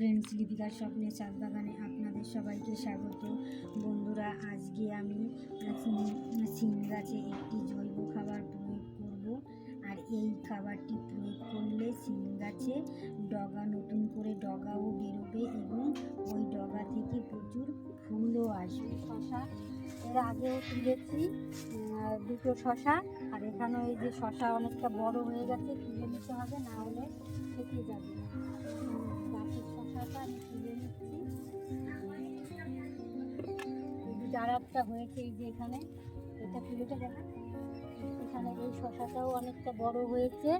Friends লিপিকার স্বপ্নের চাঁদ বাগানে আপনাদের সবাইকে স্বাগত। বন্ধুরা, আজকে আমি সিম- গাছে একটি জৈব খাবার প্রয়োগ করব। আর এই খাবারটি প্রয়োগ করলে সিম গাছে ডগা, নতুন করে ডগাও বেরোবে এবং ওই ডগা থেকে প্রচুর ফুলও আসবে। শশা, এর আগেও তুলেছি দুটো শশা। আর এখানেও এই যে শশা অনেকটা বড় হয়ে গেছে, তুলে নিতে হবে, না হলে থেকে যাবে। আমি তুলে এই হয়েছে, এই যে এখানে। এটা তুলেটা দেখা। এখানে এই শশাটাও অনেকটা বড় হয়েছে,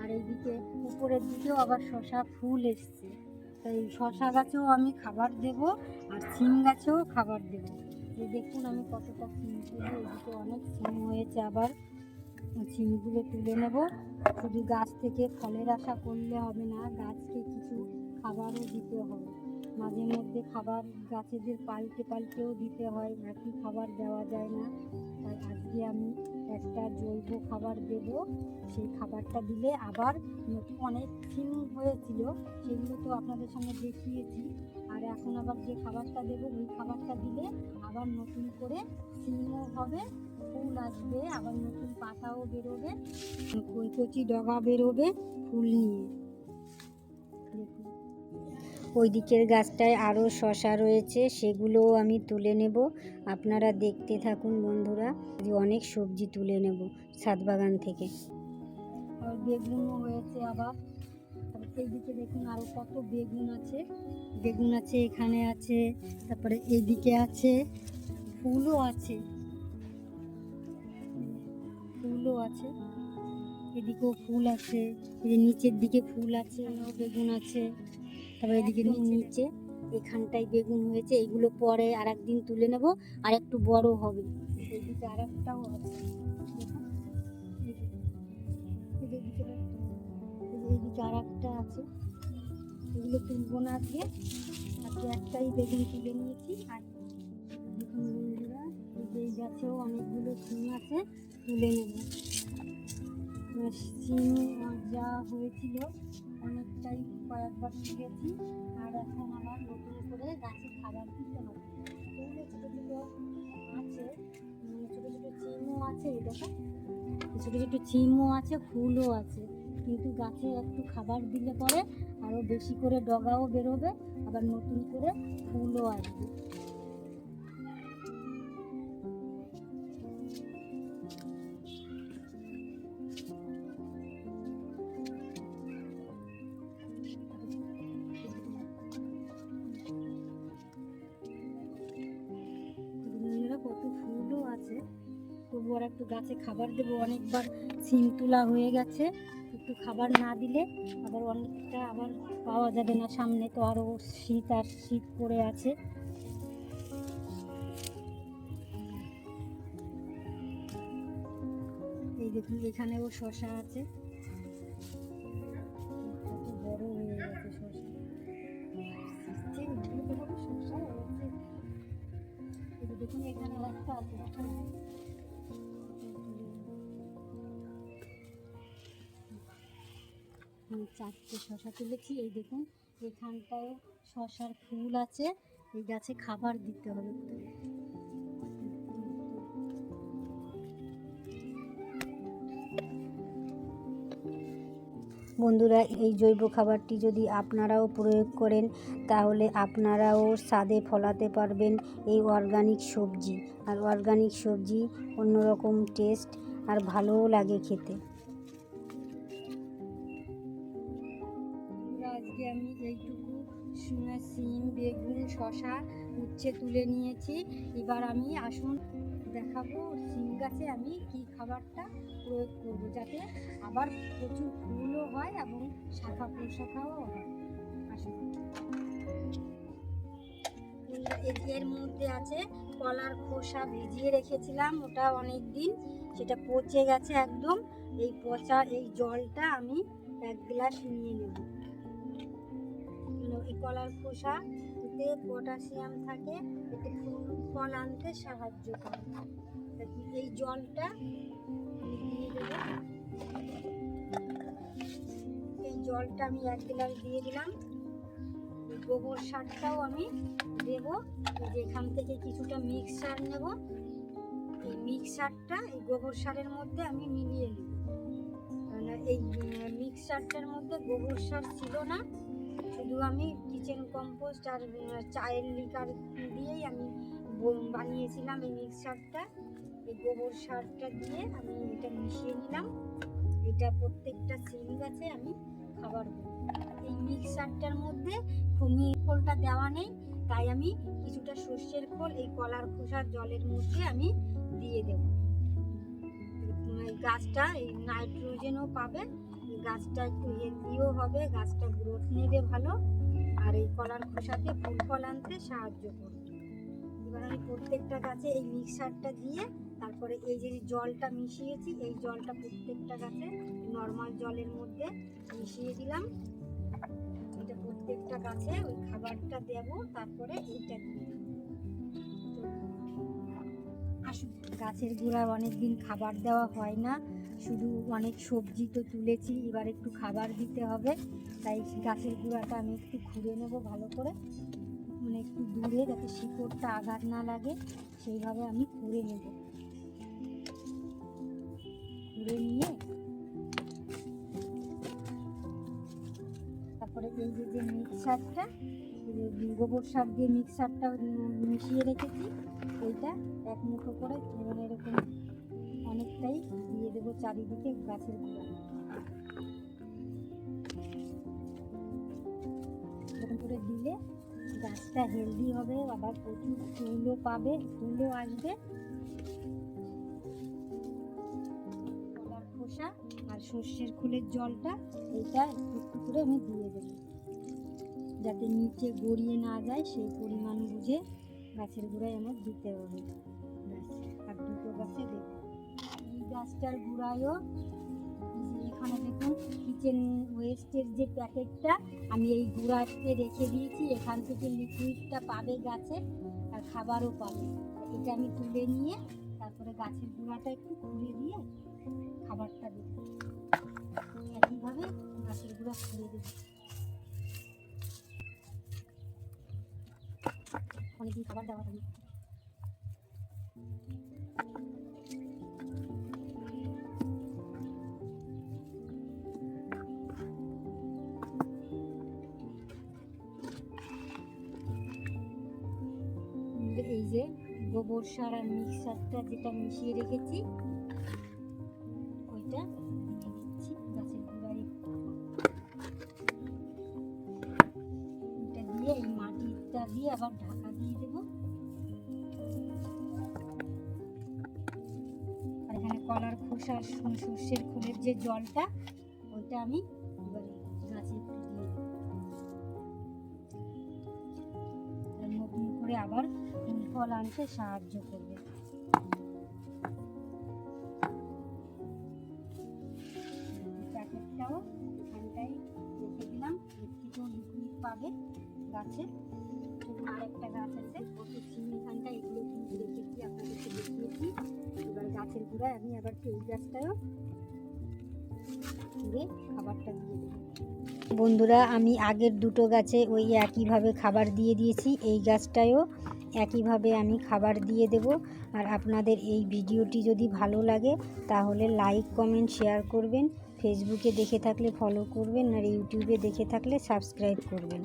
আর এইদিকে উপরের দিকেও আবার শশা ফুল এসছে। তাই শশা গাছেও আমি খাবার দেব, আর সিম গাছেও খাবার দেব। এই দেখুন আমি কতটা সিম তুলি এদিকে অনেক সিম হয়েছে আবার। সিমগুলো তুলে নেব। শুধু গাছ থেকে ফলের আশা করলে হবে না, গাছকে কিছু খাবারও দিতে হয়। মাঝে মধ্যে খাবার গাছেদের পাল্টে পাল্টেও দিতে হয় একই খাবার দেওয়া যায় না। তাই আজকে আমি একটা জৈব খাবার দেব। সেই খাবারটা দিলে আবার অনেক সিম হয়েছিল, সেগুলো তো আপনাদের সঙ্গে দেখিয়েছি। আর এখন আবার যে খাবারটা দেবো, ওই খাবারটা দিলে আবার নতুন করে সিমও হবে, ফুল আসবে, আবার নতুন পাতাও বেরোবে কচি ডগা বেরোবে ফুল নিয়ে। ওই দিকের গাছটায় আরও শশা রয়েছে, সেগুলোও আমি তুলে নেব। আপনারা দেখতে থাকুন বন্ধুরা, যে অনেক সবজি তুলে নেব ছাদ বাগান থেকে। আর বেগুনও হয়েছে আবার। এই দিকে দেখুন আরও কত বেগুন আছে। বেগুন আছে, এখানে আছে, তারপরে এইদিকে আছে, ফুলও আছে। ফুলও আছে। এদিকেও ফুল আছে, এই নিচের দিকে ফুল আছে বেগুন আছে। তারপর এদিকে নিচে এখানটায় বেগুন হয়েছে এইগুলো পরে আর একদিন তুলে নেব আর একটু বড় হবে। এইদিকে আর একটাও আছে এদিকে আর একটা আছে। এগুলো তুলবো না আজকে। আজকে একটাই বেগুন তুলে নিয়েছি। আর দেখুন বন্ধুরা এই গাছেও অনেকগুলো সিম আছে তুলে নেব। সিম যা হয়েছিল অনেকটাই কয়েকবার তুলেছি আর এখন আমার নতুন করে গাছে খাবার দিতে হবে। এগুলো ছোটো ছোটো আছে ছোটো ছোটো চিমও আছে দেখো। ছোটো ছোটো চিমও আছে, ফুলও আছে। কিন্তু গাছে একটু খাবার দিলে পরে আরও বেশি করে ডগাও বেরোবে, আবার নতুন করে ফুলও আসবে। একটু গাছে খাবার দেবো, অনেকবার সিম তোলা হয়ে গেছে, একটু খাবার না দিলে আবার অনেকটা আবার পাওয়া যাবে না। সামনে তো আরও শীত আর শীত পড়ে আছে। এই দেখুন, এখানেও শশা আছে। বড় হয়ে গেছে দেখুন, এখানে আছে। আমি চারটে শশা তুলেছি। এই দেখুন, এখানটায় শশার ফুল আছে। এই গাছে খাবার দিতে হবে। বন্ধুরা, এই জৈব খাবারটি যদি আপনারাও প্রয়োগ করেন, তাহলে আপনারাও স্বাদে ফলাতে পারবেন এই অর্গানিক সবজি। আর অর্গানিক সবজি অন্যরকম টেস্ট আর ভালোও লাগে খেতে। বেগুন শশা উচ্ছে তুলে নিয়েছি। এবার আমি আসুন দেখাবো সিম গাছে আমি কি খাবারটা প্রয়োগ করব, যাতে আবার প্রচুর ফুলও হয় এবং শাখা প্রশাখাও হয়। আসুন। এর মধ্যে আছে কলার খোসা ভিজিয়ে রেখেছিলাম ওটা অনেক দিন সেটা পচে গেছে একদম। এই পচা, এই জলটা আমি এক গ্লাস নিয়ে নেব। এই কলার খোসা এতে পটাশিয়াম থাকে এতে ফল আনতে সাহায্য করে? এই জলটা এই জলটা আমি এক গ্লাস দিয়ে দিলাম। গোবর সারটাও আমি দেব। যেখান থেকে কিছুটা মিক্স সার নেব। এই মিক্স সারটা এই গোবর সারের মধ্যে আমি মিলিয়ে নেব। মানে এই মিক্স সারটার মধ্যে গোবর সার ছিল না। শুধু আমি কিচেন কম্পোস্ট আর চায়ের লিকার দিয়েই আমি বানিয়েছিলাম এই মিক্স সারটা এই গোবর সারটা দিয়ে আমি এটা মিশিয়ে নিলাম। এটা প্রত্যেকটা সিম গাছে আমি খাবার এই মিক্সারটার মধ্যে খুমি খোলটা দেওয়া নেই, তাই আমি কিছুটা সর্ষের খোল, এই কলার খোসার জলের মধ্যে আমি দিয়ে দেব। গাছটা এই নাইট্রোজেনও পাবে। গাছটা একটু হেলদিও হবে, গাছটা গ্রোথ নেবে ভালো। আর এই কলার খোসাতে ফুল ফল আনতে সাহায্য করবে। এবার আমি প্রত্যেকটা গাছে এই মিক্সারটা দিয়ে তারপরে এই যে জলটা মিশিয়েছি, এই জলটা প্রত্যেকটা গাছে নর্মাল জলের মধ্যে মিশিয়ে দিলাম। এটা প্রত্যেকটা গাছে ওই খাবারটা দেব, তারপরে এইটা দিয়ে গাছের গোড়ায় অনেকদিন খাবার দেওয়া হয় না। শুধু অনেক সবজি তো তুলেছি, এবার একটু খাবার দিতে হবে। তাই গাছের গোড়াটা আমি একটু খুঁড়ে নেব ভালো করে। মানে একটু দূরে যাতে শিকড়টা আঘাত না লাগে, সেইভাবে আমি খুঁড়ে নেব। খুঁড়ে নিয়ে তারপরে এই যে যে মিক্সারটা গোবর সার দিয়ে মিক্সারটা মিশিয়ে রেখেছি এইটা এক মুঠো করে মানে এরকম চারিদিকে গাছের গোড়া। করে দিলে গাছটা হেলদি হবে, আবার প্রচুর ফুলও পাবে, ফুলও আসবে। খোসা আর সর্ষের খোলের জলটা এইটা একটু একটু করে আমি দিয়ে দেবো। যাতে নিচে গড়িয়ে না যায়, সেই পরিমাণ বুঝে গাছের গোড়ায় আমার দিতে হবে। গাছটার গোড়ায়ও এখানে দেখুন কিচেন ওয়েস্টের যে প্যাকেটটা, আমি এই গুঁড়াতে রেখে দিয়েছি। এখান থেকে লিকুইডটা পাবে গাছে, আর খাবারও পাবে। এটা আমি তুলে নিয়ে তারপরে গাছের গুঁড়াটা একটু খুঁড়ে দিয়ে খাবারটা দেবো। একইভাবে গাছের গুঁড়া খুঁড়ে দেবো। অনেকদিন খাবার দেওয়া যে গোবর সার আর মিক্সারটা যেটা মিশিয়ে রেখেছি, ওইটা দিচ্ছি গাছের গোড়ায়। এটা দিয়ে মাটিটা দিয়ে আবার ঢাকা দিয়ে দেব আর এখানে কলার খোসা সর্ষের খোলের যে জলটা, ওইটা আমি ফুল আনতে সাহায্য করবে। পাবে গাছে। গাছ আছে কত এগুলো কিন্তু দেখিয়েছি এবার গাছের গোড়ায় আমি আবার এই গাছটাও খাবারটা বন্ধুরা, আমি আগের দুটো গাছে ওই একইভাবে খাবার দিয়ে দিয়েছি, এই গাছটায়ও একইভাবে আমি খাবার দিয়ে দেব। আর আপনাদের এই ভিডিওটি যদি ভালো লাগে, তাহলে লাইক, কমেন্ট, শেয়ার করবেন। ফেসবুকে দেখে থাকলে ফলো করবেন আর ইউটিউবে দেখে থাকলে সাবস্ক্রাইব করবেন।